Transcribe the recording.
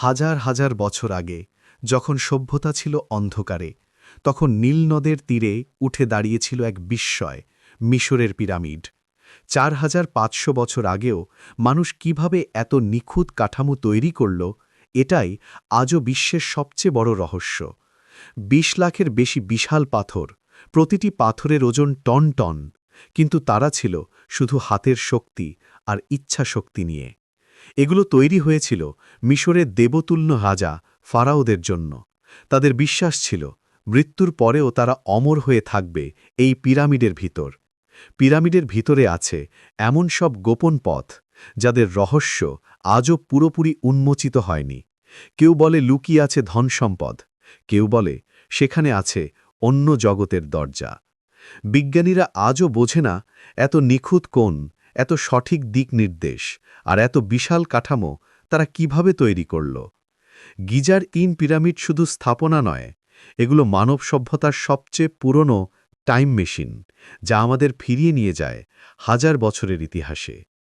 হাজার হাজার বছর আগে, যখন সভ্যতা ছিল অন্ধকারে, তখন নীল নদের তীরে উঠে দাঁড়িয়েছিল এক বিস্ময়, মিশরের পিরামিড। চার হাজার পাঁচশো বছর আগেও মানুষ কীভাবে এত নিখুঁত কাঠামো তৈরি করল, এটাই আজও বিশ্বের সবচেয়ে বড় রহস্য। বিশ লাখের বেশি বিশাল পাথর, প্রতিটি পাথরের ওজন টন টন, কিন্তু তারা ছিল শুধু হাতের শক্তি আর ইচ্ছা শক্তি নিয়ে। এগুলো তৈরি হয়েছিল মিশরের দেবতুল্য হাজা ফারাওদের জন্য। তাদের বিশ্বাস ছিল, মৃত্যুর পরেও তারা অমর হয়ে থাকবে এই পিরামিডের ভিতর। পিরামিডের ভিতরে আছে এমন সব গোপন পথ, যাদের রহস্য আজও পুরোপুরি উন্মোচিত হয়নি। কেউ বলে লুকিয়ে আছে ধনসম্পদ, কেউ বলে সেখানে আছে অন্য জগতের দরজা। বিজ্ঞানীরা আজও বোঝে না এত নিখুঁত কোণ এত সঠিক দিক নির্দেশ আর এত বিশাল কাঠামো তারা কীভাবে তৈরি করল? গিজার ইন পিরামিড শুধু স্থাপনা নয়, এগুলো মানব সভ্যতার সবচেয়ে পুরনো টাইম মেশিন যা আমাদের ফিরিয়ে নিয়ে যায় হাজার বছরের ইতিহাসে।